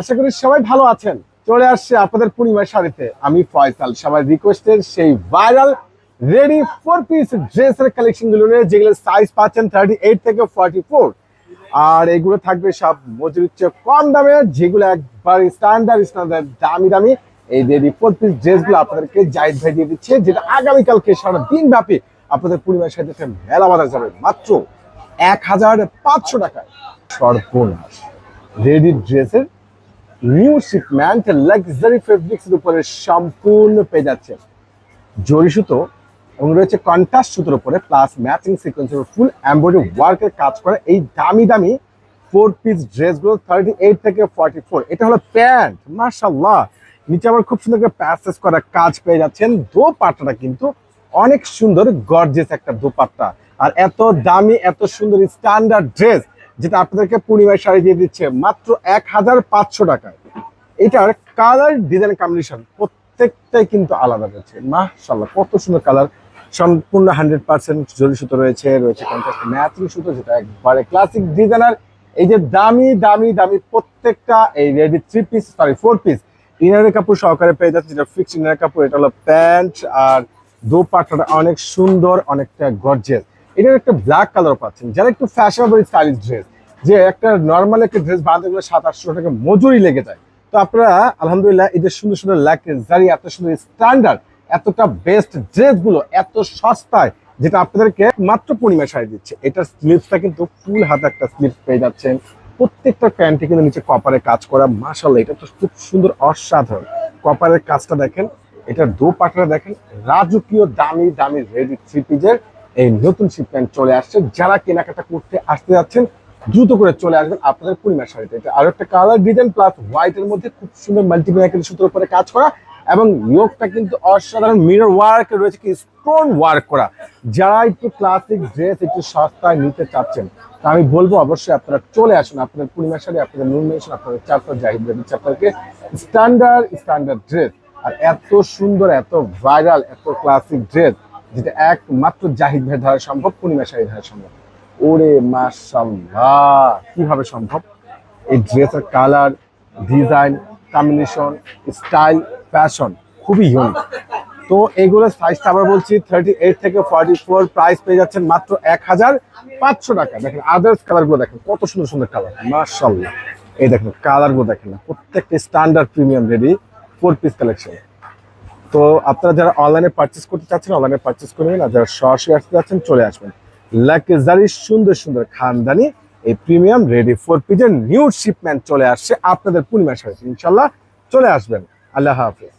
আশা করি সবাই ভালো আছেন। চলে আসছে আপনাদের পূর্ণিমার শাড়িতে। আমি ফয়সাল। সবাই রিকোয়েস্টের সেই ভাইরাল রেডি ফোর পিস ড্রেসের কালেকশনগুলো নিয়ে, যেগুলো সাইজ পাচ্ছেন থার্টি এইট থেকে ফর্টি ফোর আর এগুলো থাকবে সব মজুরির চেয়ে কম দামে, যেগুলো একবার স্ট্যান্ডার্ড স্ট্যান্ডার্ড দামি দামি। এই রেডি ফোর পিস ড্রেসগুলো আপনাদেরকে জাহিদ ভাই দিয়ে দিচ্ছে, যেটা আগামীকালকে সারা দিন ব্যাপী আপনাদের পূর্ণিমার শাড়িতে মেলা বাজার যাবে। মাত্র এক হাজার পাঁচশো টাকায়। সর্বনাশ। রেডি ড্রেসের নিউ শিপমেন্ট লাক্সারি ফেব্রিক্স এর উপরে সম্পূর্ণ পেয়ে যাচ্ছে। জরি সুতো এবং রয়েছে কন্ট্রাস্ট সুতোর উপরে প্লাস ম্যাচিং সিকোয়েন্সের ফুল এমব্রয়ডারি ওয়ার্কের কাজ করা এই দামি দামি ফোর পিস ড্রেসগুলো থার্টি এইট থেকে ফর্টি ফোর এটা হলো প্যান্ট মার্শাল্লাহ নিচে আবার খুব সুন্দর করে প্যাসেজ করা কাজ পেয়ে যাচ্ছেন। দোপাট্টাটা কিন্তু অনেক সুন্দর গর্জেস একটা দোপাট্টা। আর এত দামি, এত সুন্দর স্ট্যান্ডার্ড ড্রেস যেটা আপনাদেরকে পূর্ণিমায় শাড়ি দিয়ে দিচ্ছে, মাত্র এক হাজার পাঁচশো টাকায়। এটার কালার ডিজাইন কম্বিনেশন প্রত্যেকটাই কিন্তু আলাদা রয়েছে। মাশাল্লাহ কত সুন্দর কালার সম্পূর্ণ হান্ড্রেড পার্সেন্ট জরি সুতো রয়েছে রয়েছে ম্যাচিং সুতো, যেটা একবারে ক্লাসিক ডিজাইনার এই যে দামি দামি দামি প্রত্যেকটা, এই ready three piece sorry four piece ইনারের কাপড় সহকারে পেয়ে যাচ্ছে যেটা ফিক্সড ইনারের কাপড়, এটা হলো প্যান্ট আর দোপাট্টাটা অনেক সুন্দর, অনেকটা গর্জেস এটার একটা ব্ল্যাক কালার পাচ্ছেন। যারা একটু ফ্যাশনেবল স্টাইলিশ ড্রেস যে একটা নর্মাল একটা ড্রেস বানাতে গেলে সাত আটশো টাকা মজুরি লেগে যায়। তো আপনারা, আলহামদুলিল্লাহ যে সুন্দর সুন্দর ল্যাকেজ জারি এত সুন্দর স্ট্যান্ডার্ড এতটা বেস্ট ড্রেসগুলো এত সস্তায়, যেটা আপনাদেরকে মাত্র পূর্ণিমা শাড়ি দিচ্ছে। এটার স্লিপসটা কিন্তু ফুল হাতে একটা স্লিপস পেয়ে যাচ্ছেন। প্রত্যেকটা প্যান্টে কিন্তু নিচে কপারে কাজ করা। মাসাল্লাহ এটা তো খুব সুন্দর, অসাধারণ। কপারের কাজটা দেখেন, এটার দো পাটটা দেখেন, রাজকীয় দামি দামি রেডি থ্রি পিজের এই নতুন শিপমেন্ট চলে আসছে। যারা কেনাকাটা করতে আসতে যাচ্ছেন, দ্রুত করে চলে আসবেন আপনাদের পূর্ণিমার শাড়িতে। এটা আরও একটা কালার ডিজাইন প্লাস হোয়াইট এর মধ্যে খুব সুন্দর মাল্টিপ্লাইকের সুতোর উপরে কাজ করা এবং লোকটা কিন্তু অসাধারণ মিরর ওয়ার্ক রয়েছে, কি স্টোন ওয়ার্ক করা। যারা একটু ক্লাসিক ড্রেস একটু সস্তায় নিতে চাচ্ছেন, তা আমি বলব অবশ্যই আপনারা চলে আসুন, আপনাদের পূর্ণিমার শাড়ি, আপনাদের নুন মেশন আপনাদের চারটা জাহিদ দিচ্ছে আপনাদেরকে স্ট্যান্ডার্ড স্ট্যান্ডার্ড ড্রেস আর এত সুন্দর, এত ভাইরাল এত ক্লাসিক ড্রেস যেটা একমাত্র জাহিদ ভাই ধারা সম্ভব পূর্ণিমা শাড়ি ধারা সম্ভব। ওরে মাশাল্লাহ কীভাবে সম্ভব? এই ড্রেসের colour design combination style fashion খুবই ইউনিক তো এগুলো সাইজটা আবার বলছি থার্টি এইট থেকে ফর্টি ফোর প্রাইস পেয়ে যাচ্ছেন মাত্র এক হাজার পাঁচশো টাকা। দেখেন আদার্স কালারগুলো দেখেন, কত সুন্দর সুন্দর কালার মার্শাল্লাহ এই দেখেন কালারগুলো দেখেন, প্রত্যেকটা standard premium ready four piece collection তো আপনারা যারা অনলাইনে পারচেস করতে চাচ্ছেন অনলাইনে পারচেস নেবেন। আর যারা সরাসরি আসতে চাচ্ছেন, চলে আসবেন। লাকজারি সুন্দর সুন্দর খানদানি, এই প্রিমিয়াম রেডি ফোর পিজের নিউ শিপমেন্ট চলে আসছে আপনাদের পূর্ণিমা সাথে। ইনশাল্লাহ চলে আসবেন। আল্লাহ হাফিজ।